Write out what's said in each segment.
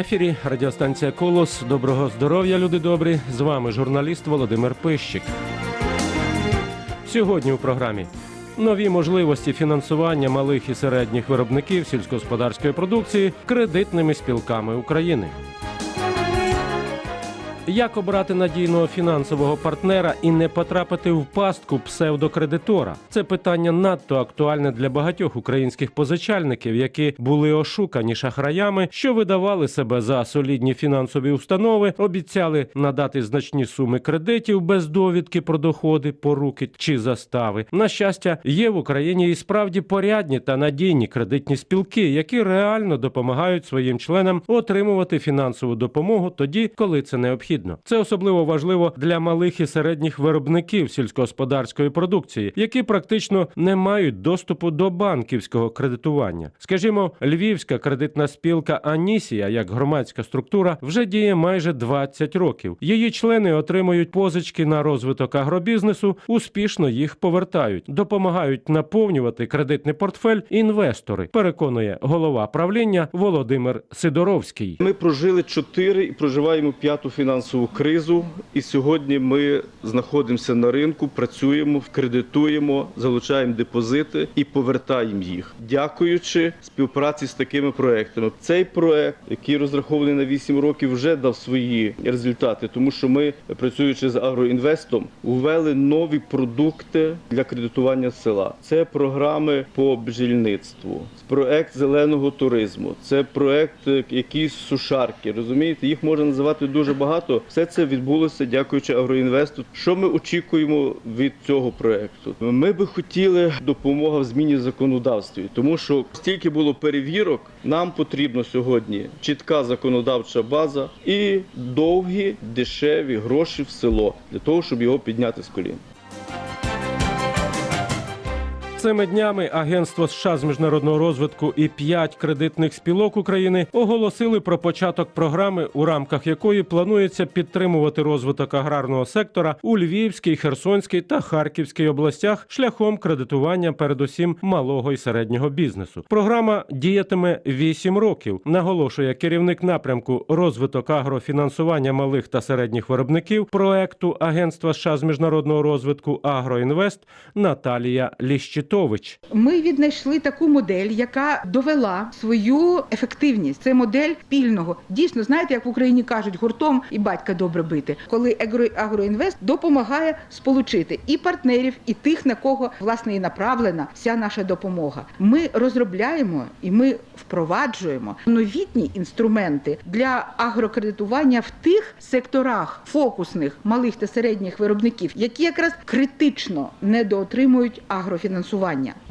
ефірі радіостанція Колос. Доброго здоров'я, люди добрі. З вами журналіст Володимир Пищик. Сьогодні у програмі нові можливості фінансування малих і середніх виробників сільськогосподарської продукції кредитними спілками України. Як обрати надійного фінансового партнера і не потрапити в пастку псевдокредитора? Це питання надто актуальне для багатьох українських позичальників, які були ошукані шахраями, що видавали себе за солідні фінансові установи, обіцяли надати значні суми кредитів без довідки про доходи, поруки чи застави. На щастя, є в Україні і справді порядні та надійні кредитні спілки, які реально допомагають своїм членам отримувати фінансову допомогу тоді, коли це необхідно. Це особливо важливо для малих і середніх виробників сільськогосподарської продукції, які практично не мають доступу до банківського кредитування. Скажімо, Львівська кредитна спілка Анісія, як громадська структура, вже діє майже 20 років. Її члени отримують позички на розвиток агробізнесу, успішно їх повертають, допомагають наповнювати кредитний портфель інвестори. Переконує голова правління Володимир Сидоровський. Ми прожили чотири і проживаємо п'яту фінансову кризу. І сьогодні ми знаходимося на ринку, працюємо, кредитуємо, залучаємо депозити і повертаємо їх, дякуючи співпраці з такими проектами. Цей проект, який розрахований на 8 років, вже дав свої результати, тому що ми, працюючи з агроінвестом, ввели нові продукти для кредитування села. Це програми по бджільництву, проект зеленого туризму, це проект е, якісь сушарки. Розумієте, їх можна називати дуже багато. Все це відбулося дякуючи агроінвесту. Що ми очікуємо від цього проекту? Ми би хотіли допомога в зміні законодавстві, тому що стільки було перевірок, нам потрібно сьогодні чітка законодавча база і довгі дешеві гроші в село для того, щоб його підняти з колін. Цими днями Агентство США з міжнародного розвитку і п'ять кредитних спілок України оголосили про початок програми, у рамках якої планується підтримувати розвиток аграрного сектора у Львівській, Херсонській та Харківській областях шляхом кредитування, передусім малого і середнього бізнесу. Програма діятиме 8 років. Наголошує керівник напрямку розвиток агрофінансування малих та середніх виробників проекту Агентства США з міжнародного розвитку Агроінвест Наталія Ліщитович. Ми віднайшли таку модель, яка довела свою ефективність. Це модель спільного. Дійсно, знаєте, як в Україні кажуть, гуртом і батька добре бити, коли Агро- агроінвест допомагає сполучити і партнерів, і тих, на кого власне і направлена вся наша допомога. Ми розробляємо і ми впроваджуємо новітні інструменти для агрокредитування в тих секторах фокусних малих та середніх виробників, які якраз критично недоотримують агрофінансування.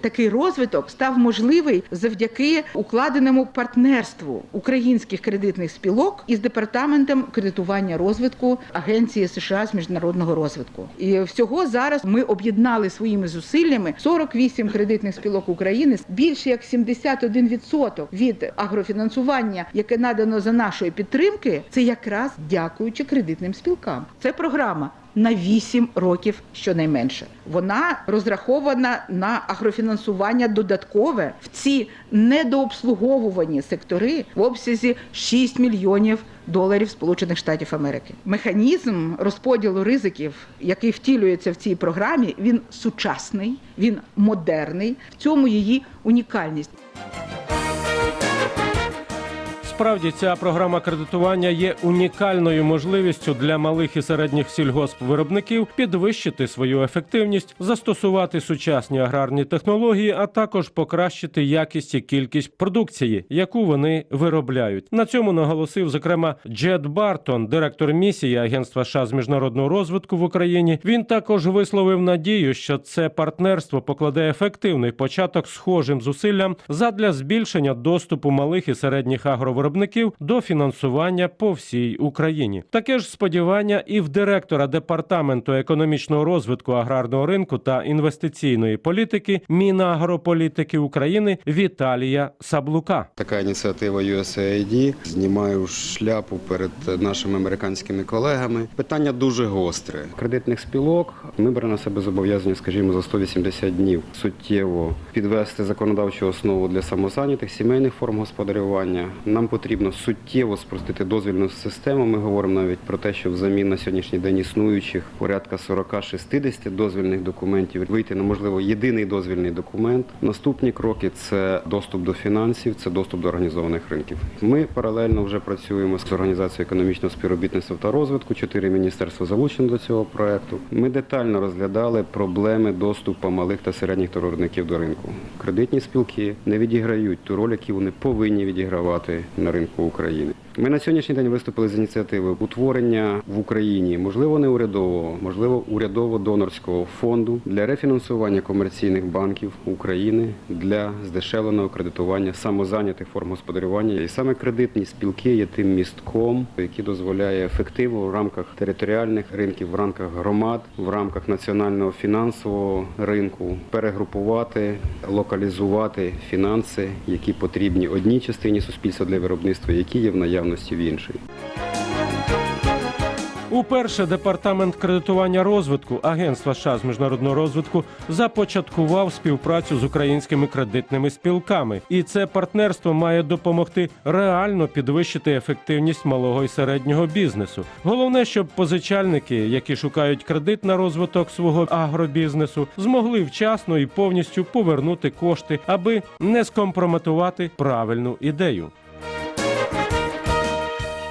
Такий розвиток став можливий завдяки укладеному партнерству українських кредитних спілок із департаментом кредитування розвитку Агенції США з міжнародного розвитку. І всього зараз ми об'єднали своїми зусиллями 48 кредитних спілок України. Більше як 71% від агрофінансування, яке надано за нашої підтримки, це якраз дякуючи кредитним спілкам. Це програма. На 8 років щонайменше вона розрахована на агрофінансування додаткове в ці недообслуговувані сектори в обсязі 6 мільйонів доларів Сполучених Штатів Америки. Механізм розподілу ризиків, який втілюється в цій програмі, він сучасний, він модерний. В цьому її унікальність. Справді, ця програма кредитування є унікальною можливістю для малих і середніх сільгоспвиробників підвищити свою ефективність, застосувати сучасні аграрні технології, а також покращити якість і кількість продукції, яку вони виробляють. На цьому наголосив зокрема Джет Бартон, директор місії Агентства США з міжнародного розвитку в Україні. Він також висловив надію, що це партнерство покладе ефективний початок схожим зусиллям задля збільшення доступу малих і середніх агровиробників до фінансування по всій Україні. Таке ж сподівання і в директора департаменту економічного розвитку аграрного ринку та інвестиційної політики Мінагрополітики України Віталія Саблука. Така ініціатива USAID. Знімаю шляпу перед нашими американськими колегами. Питання дуже гостре. Кредитних спілок ми беремо на себе зобов'язання, скажімо, за 180 днів суттєво підвести законодавчу основу для самозайнятих сімейних форм господарювання. Нам потрібно потрібно суттєво спростити дозвільну систему. Ми говоримо навіть про те, що взамін на сьогоднішній день існуючих порядка 40-60 дозвільних документів вийти на можливо єдиний дозвільний документ. Наступні кроки це доступ до фінансів, це доступ до організованих ринків. Ми паралельно вже працюємо з організацією економічного співробітництва та розвитку. Чотири міністерства залучені до цього проекту. Ми детально розглядали проблеми доступу малих та середніх товаровиробників до ринку. Кредитні спілки не відіграють ту роль, яку вони повинні відігравати на ринку України. Ми на сьогоднішній день виступили з ініціативою утворення в Україні, можливо, не урядового, можливо, урядово-донорського фонду для рефінансування комерційних банків України для здешевленого кредитування самозайнятих форм господарювання. І саме кредитні спілки є тим містком, який дозволяє ефективно в рамках територіальних ринків, в рамках громад, в рамках національного фінансового ринку перегрупувати, локалізувати фінанси, які потрібні одній частині суспільства для виробництва, які є в наявності в іншій. Уперше департамент кредитування розвитку Агентства США з міжнародного розвитку започаткував співпрацю з українськими кредитними спілками, і це партнерство має допомогти реально підвищити ефективність малого і середнього бізнесу. Головне, щоб позичальники, які шукають кредит на розвиток свого агробізнесу, змогли вчасно і повністю повернути кошти, аби не скомпрометувати правильну ідею.